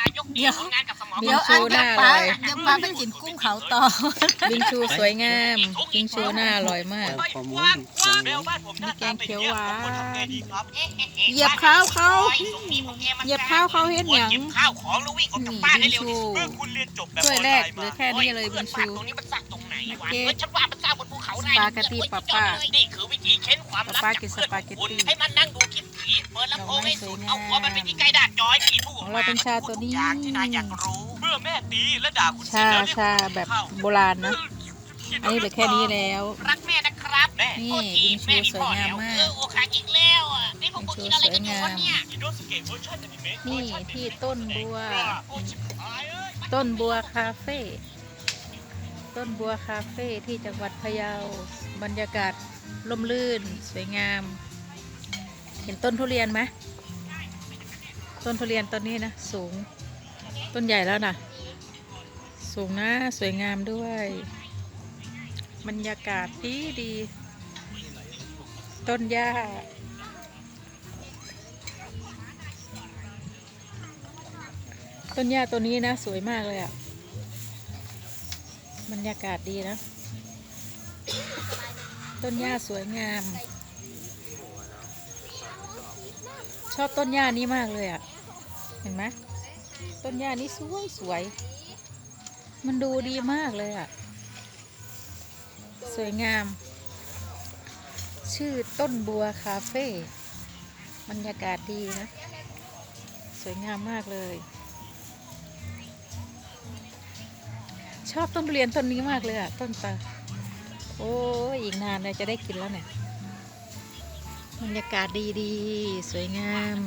นายกเดียวทำงานกับสมองเดี๋ยวบิงซูหน้าอร่อยเดี๋ยวปลาไปกินกุ้งเขาต่อบิงชูสวยงามบิงชูหน้าอร่อยมากกว้างกว้างเบลบ้านผมหน้าตาเป็นอย่างเงี้ยมีแกงเขียวหวานผมควรทำไงดีครับเหยียบข้าวเขาเหยียบข้าวเขาเฮ็ดหยังเหยียบข้าวของแล้ววิ่งออกจากบ้านได้เร็วที่สุดนี่เมื่อคุณเรียนจบแบบถ้วยแรกออนไลน์เหลืมาอแค่นี้เลยเพื่บิอนงฝากชู ตรงนี้มันสร้างตรงไหนวะโอเคเฮ้ยฉันว่ามันสร้างบนภูเขาได้สปาเกตตี้โอ้ยป้าป้านี่คือวิธีเค้นความลับป้าจากกินเพื่อนสปาเกตตี้คุณให้มันนั่งดูคลิปผีเปิดลำโพงให้สุดดอกไม้สวยงามเอาหัวมันไปที่ใกล้ด่านจอยผีผู้ของเราเป็นชาตัวนี้ทุกอย่างที่นายอยากรู้เมื่อแม่ตีและด่าคุณเสร็จชาแล้วเรียกชาแบบโบราณนะอันนี้เหลือแค่นี้แล้ว รักแม่นะครับแม่นี่โทษทีบิงซูแม่มีพ่อสวยงามแล้วมากเออโอคาอีกแล้วอะนี่พวกคุณบิกิงนซูอะไรกันอยู่สวยงามวะเนี่ยอินโดสเกตเวอร์ชันอนิเมะนี่ที่ต้นบัวโอ้ชิบหายเอ้ยต้นบัวคาเฟ่ ต้นบัวคาเฟ่ที่จังหวัดพะเยา บรรยากาศร่มรื่น สวยงาม เห็นต้นทุเรียนไหมต้นทุเรียนต้นนี้นะ สูง ต้นใหญ่แล้วนะสูงนะ สวยงามด้วย บรรยากาศดีดี ต้นหญ้าต้นหญ้าตัวนี้นะ สวยมากเลยอะ่ะ บรรยากาศดีนะ ต้นหญ้าสวยงาม ชอบต้นหญ้านี้มากเลยอะ่ะ เห็นไหมต้นหญ้านี้สวยสวย มันดูดีมากเลยอะ่ะ สวยงาม ชื่อต้นบัวคาเฟ่บรรยากาศดีนะ สวยงามมากเลย ชอบต้นทุเรียนต้นนี้มากเลยอะต้นตาโอ้ยอีกนานเลยจะได้กินแล้วเนี่ยบรรยากาศดีๆ สวยงาม